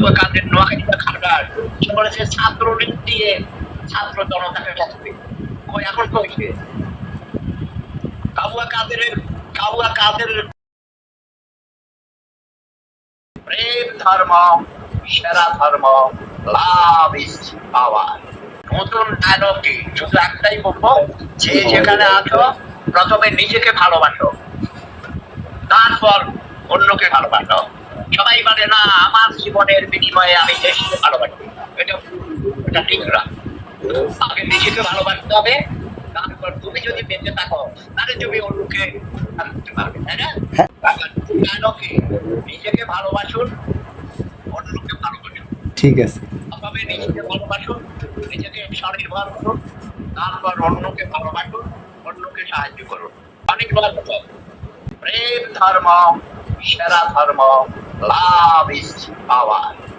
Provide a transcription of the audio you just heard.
নোয়াখালী বলেছে ছাত্রলীগ দিয়ে ছাত্র জনতাকে কই, এখন প্রেম ধর্ম, সেরা ধর্ম, লাভ ইজ পাওয়ার। নতুন ডায়লগ শুধু একটাই বলব, যে যেখানে আছো, প্রথমে নিজেকে ভালোবাসো, তারপর অন্যকে ভালোবাসো। সবাই বলে না আমার জীবনের বিনিময়ে আমি দেশকে ভালোবাসি। এটা এটা ঠিক না। আগে নিজেকে ভালোবাসতে হবে। তারপর তুমি যদি বেঁচে থাকো তাহলে তুমি অন্যকে ভালোবাসতে পারবে তাই না? কেন কি নিজেকে ভালোবাসুন অন্যকে ভালোবাসুন ঠিক আছে। প্রথমে নিজেকে ভালোবাসুন নিজেকে স্বনির্ভর করুন তারপর অন্যকে ভালোবাসুন অন্যকে সাহায্য করুন। অনেক কথা প্রেম ধর্ম সেরা ধর্ম। Love is power